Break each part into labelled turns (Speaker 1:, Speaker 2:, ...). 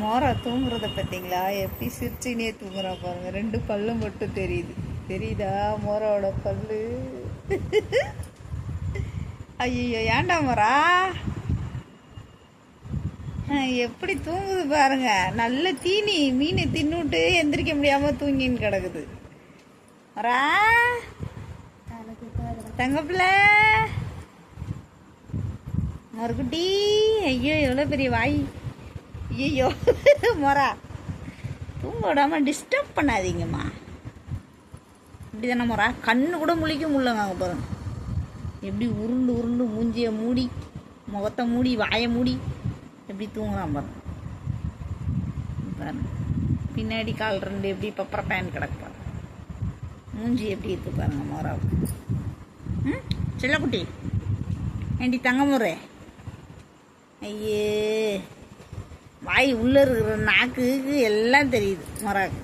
Speaker 1: மோரா தூங்குறத பார்த்தீங்களா? எப்படி சிரிச்சினே தூங்குறா பாருங்க. ரெண்டு பல்லும் மட்டும் தெரியுது. தெரியுதா? மோராவோட பல்லு? ஐயோ ஏன்டா மோரா? ஆ, எப்படி தூங்குது பாருங்க. நல்ல தீனி. மீனை தின்னுட்டு எந்திரிக்க முடியாம தூங்கின்னு கிடக்குது. மோரா? தங்கப்பிள்ள? மறுக்குட்டி ஐயோ எவ்வளோ பெரிய வாய். ஐயோ மொரா தூங்க டிஸ்டர்ப் பண்ணாதீங்கம்மா. இப்படி தானே மொரா கண்ணு கூட முழிக்க முடியலங்க அங்கே பாருங்க. எப்படி உருண்டு உருண்டு மூஞ்சியை மூடி முகத்தை மூடி வாயை மூடி எப்படி தூங்குறான் பாருங்க. பாருங்க. பின்னாடி கால் ரெண்டு எப்படி பப்பர பேன் கிடக்கு மூஞ்சி எப்படி இருக்கு பாருங்க மோராவுக்கு ம்? செல்லக்குட்டி. ஏண்டி தங்கமுறை. ஐயே. வாய் உள்ளே இருக்கிற நாக்கு எல்லாம் தெரியுது மொராக்கு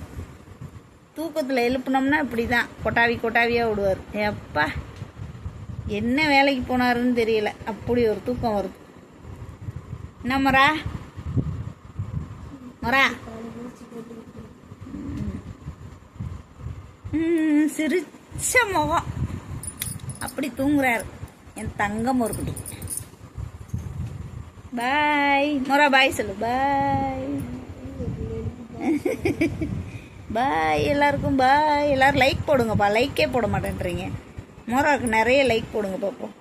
Speaker 1: தூக்கத்தில் எழுப்புனோம்னா இப்படி தான் கொட்டாவி கொட்டாவியாக விடுவார். எப்பா என்ன வேலைக்கு போனாருன்னு தெரியல. அப்படி ஒரு தூக்கம் வருது. என்ன மொரா மொரா சிரிச்ச முகம். அப்படி தூங்குறாரு. என் தங்கம் ஒரு குட்டி. பாய் மொரா பாய் சொல்லு பாய் பாய் எல்லாருக்கும் பாய் எல்லாரும் லைக் போடுங்கப்பா. லைக்கே போட மாட்டேன்றீங்க. மோராவுக்கு நிறைய லைக் போடுங்க பாப்போம்